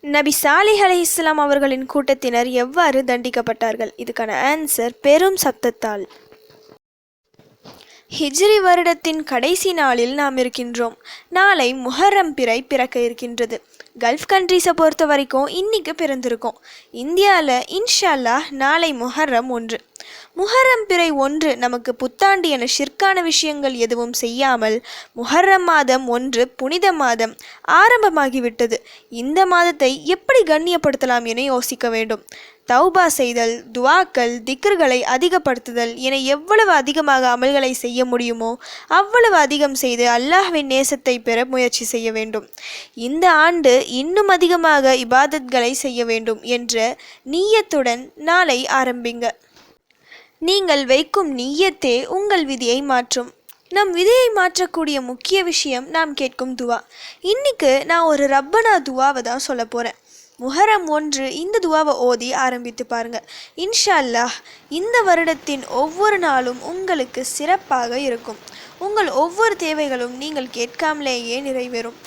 நபி சாலிஹ் இஸ்லாம் அவர்களின் கூட்டத்தினர் எவ்வாறு தண்டிக்கப்பட்டார்கள்? இதுக்கான ஆன்சர் பெரும் சத்தத்தால் ஹிஜ்ரி வருடத்தின் கடைசி நாளில் நாம் இருக்கின்றோம். நாளை முஹர்ரம் பிறை பிறக்க இருக்கின்றது. கல்ஃப் கண்ட்ரீஸை பொறுத்த வரைக்கும் இன்னைக்கு பிறந்திருக்கோம். இந்தியாவில் இன்ஷால்லா நாளை முஹர்ரம் ஒன்று. முஹர்ரம் பிறை ஒன்று நமக்கு புத்தாண்டு என ஷிற்கான விஷயங்கள் எதுவும் செய்யாமல் முஹர்ரம் மாதம் ஒன்று புனித மாதம் ஆரம்பமாகிவிட்டது. இந்த மாதத்தை எப்படி கண்ணியப்படுத்தலாம் என யோசிக்க வேண்டும். தௌபா செய்தல் துவாக்கள் திக்ர்களை அதிகப்படுத்துதல் என எவ்வளவு அதிகமாக அமல்களை செய்ய முடியுமோ அவ்வளவு அதிகம் செய்து அல்லாஹ்வின் நேசத்தை பெற முயற்சி செய்ய வேண்டும். இந்த ஆண்டு இன்னும் அதிகமாக இபாதத்களை செய்ய வேண்டும் என்ற நீயத்துடன் நாளை ஆரம்பிங்க. நீங்கள் வைக்கும் நீயத்தே உங்கள் விதியை மாற்றும். நம் விதியை மாற்றக்கூடிய முக்கிய விஷயம் நாம் கேட்கும் துவா. இன்னைக்கு நான் ஒரு ரப்பனா துவாவை தான் சொல்ல போகிறேன் முஹரம் ஒன்று இந்த துவாவை ஓதி ஆரம்பித்து பாருங்க இன்ஷா அல்லாஹ் இந்த வருடத்தின் ஒவ்வொரு நாளும் உங்களுக்கு சிறப்பாக இருக்கும். உங்கள் ஒவ்வொரு தேவைகளும் நீங்கள் கேட்காமலேயே நிறைவேறும்.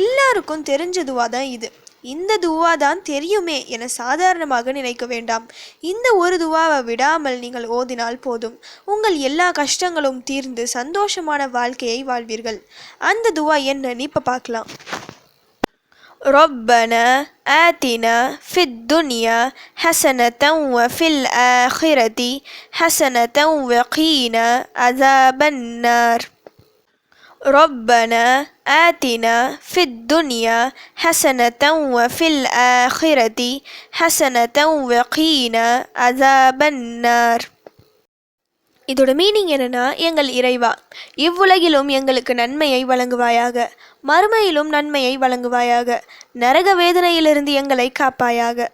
எல்லாருக்கும் தெரிஞ்ச துவா தான் இது. இந்த துவா தான் தெரியுமே என சாதாரணமாக நினைக்க வேண்டாம் இந்த ஒரு துவாவை விடாமல் நீங்கள் ஓதினால் போதும் உங்கள் எல்லா கஷ்டங்களும் தீர்ந்து சந்தோஷமான வாழ்க்கையை வாழ்வீர்கள் அந்த துவா என்னன்னு இப்போ பார்க்கலாம் ربنا آتنا في الدنيا حسنة وفي الآخرة حسنة وقينا عذاب النار ربنا آتنا في الدنيا حسنة وفي الآخرة حسنة وقينا عذاب النار இதோட மீனிங் என்னன்னா எங்கள் இறைவா இவ்வுலகிலும் எங்களுக்கு நன்மையை வழங்குவாயாக மறுமையிலும் நன்மையை வழங்குவாயாக நரக வேதனையிலிருந்து எங்களை காப்பாயாக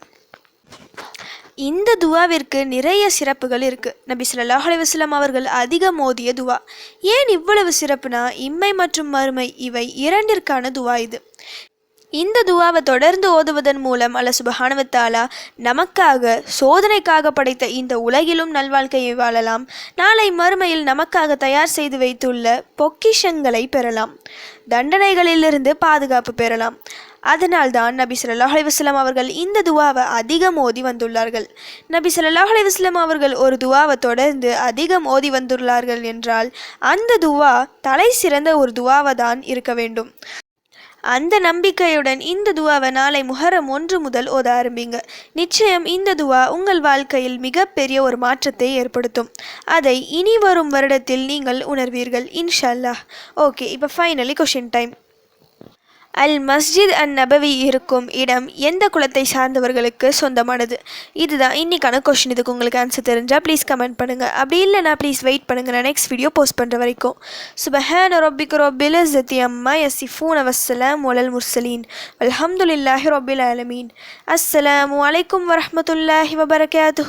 இந்த துவாவிற்கு நிறைய சிறப்புகள் இருக்குது நபி சொல்லாஹ் அலைஹி அவர்கள் அதிகம் மோதிய துவா. ஏன் இவ்வளவு சிறப்புனா இம்மை மற்றும் மறுமை இவை இரண்டிற்கான துவா இது. இந்த துவாவை தொடர்ந்து ஓதுவதன் மூலம் அல்ல சுபஹானவத்தாலா நமக்காக சோதனைக்காக படைத்த இந்த உலகிலும் நல்வாழ்க்கையை வாழலாம். நாளை மறுமையில் நமக்காக தயார் செய்து வைத்துள்ள பொக்கிஷங்களை பெறலாம். தண்டனைகளிலிருந்து பாதுகாப்பு பெறலாம். அதனால்தான் நபி சொல்லாஹ் அலைஹி அவர்கள் இந்த துவாவை அதிகம் ஓதி வந்துள்ளார்கள். நபி சொல்லாஹ் அலைஹி அவர்கள் ஒரு துவாவை தொடர்ந்து அதிகம் ஓதி வந்துள்ளார்கள் என்றால் அந்த துவா தலை சிறந்த ஒரு துவாவை தான் இருக்க வேண்டும். அந்த நம்பிக்கையுடன் இந்த துவாவை நாளை முஹரம் ஒன்று முதல் ஓத ஆரம்பிங்க. நிச்சயம் இந்த துவா உங்கள் வாழ்க்கையில் மிகப்பெரிய ஒரு மாற்றத்தை ஏற்படுத்தும். அதை இனி வரும் வருடத்தில் நீங்கள் உணர்வீர்கள். இன்ஷா அல்லாஹ். ஓகே இப்போ finally question time Al Masjid an Nabawi இருக்கும் இடம் எந்த குலத்தை சார்ந்தவர்களுக்கு சொந்தமானது? இதுதான் இன்னைக்கான கொஷின் இதுக்கு உங்களுக்கு ஆன்சர் தெரிஞ்சால் ப்ளீஸ் கமெண்ட் பண்ணுங்கள் அப்படி இல்லைனா ப்ளீஸ் வெயிட் பண்ணுங்கள் நான் நெக்ஸ்ட் வீடியோ போஸ்ட் பண்ணுற வரைக்கும். சுபஹான ரொபிக் ரொபில் ஜத்தி அம்மா யசிஃபூன் அவசலாம் ஒலல் முர்சலீன் அலமதுல்லாஹி ரொபில் ஆலமீன். அஸ்ஸலாமு அலைக்கும் வரமத்துல்லாஹி வபரகாத்து